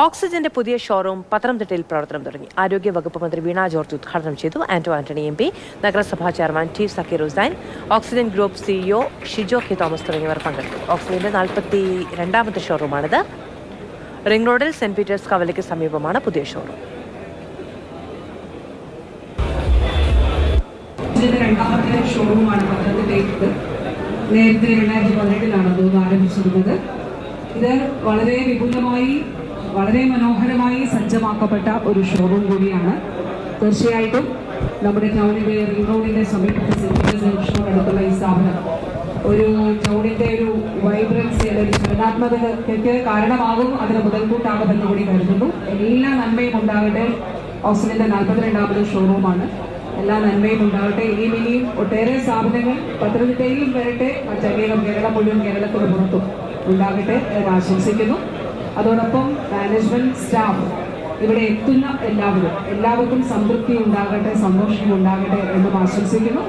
ഓക്സിജന്റെ പുതിയ ഷോറൂം പത്തനംതിട്ടയിൽ പ്രവർത്തനം തുടങ്ങി. ആരോഗ്യ വകുപ്പ് മന്ത്രി വീണ ജോർജ് ഉദ്ഘാടനം ചെയ്തു. ആന്റോ ആന്റണി എം പി നഗരസഭാ chairman T Zakir Hussain Oxygen group CEO Shijo K Thomas തുടങ്ങിയവർ പങ്കെടുത്തു. ഓക്സിജന്റെ നാൽപ്പത്തി രണ്ടാമത്തെ ഷോറൂമാണിത്. റിംഗ് റോഡിൽ സെന്റ് പീറ്റേഴ്സ് കവലയ്ക്ക് സമീപമാണ് പുതിയ ഷോറൂം. രണ്ടാമത്തെ ഷോറൂമാണ് പത്തനംതിട്ടയിലുള്ളത്. നേരത്തെ രണ്ടായിരത്തി പതിനെട്ടിലാണ് അത് ആരംഭിച്ചിരുന്നത്. ഇത് വളരെ വിപുലമായി വളരെ മനോഹരമായി സജ്ജമാക്കപ്പെട്ട ഒരു ഷോറൂം കൂടിയാണ്. തീർച്ചയായിട്ടും നമ്മുടെ ടൗണിലെ റിംഗ് റോഡിന്റെ സമീപത്ത് ജംഗ്ഷനോടടുത്തുള്ള ഈ സ്ഥാപനം ഒരു ടൗണിന്റെ ഒരു വൈബ്രൻസി അല്ലെങ്കിൽ ചലനാത്മകതയ്ക്ക് കാരണമാകും. അതിന് മുതൽക്കൂട്ടാകുമെന്ന് കൂടി കരുതുന്നു. എല്ലാ നന്മയും ഉണ്ടാകട്ടെ. ഓക്സിജന്റെ നാൽപ്പത്തിരണ്ടാമത് ഷോറൂമാണ്. എല്ലാ നന്മയും ഉണ്ടാകട്ടെ. ഇനിയും ഇനിയും ഒട്ടേറെ സ്ഥാപനങ്ങൾ പത്തനംതിട്ടയിലും വരട്ടെ. മറ്റനേകം കേരളം മുഴുവൻ കേരളത്തിന് പുറത്തും ഉണ്ടാകട്ടെ എന്ന് ആശംസിക്കുന്നു. അതോടൊപ്പം മാനേജ്മെന്റ് സ്റ്റാഫ് ഇവിടെ എത്തുന്ന എല്ലാവരും എല്ലാവർക്കും സംതൃപ്തി ഉണ്ടാകട്ടെ സന്തോഷം ഉണ്ടാകട്ടെ എന്നും ആശംസിക്കുന്നു.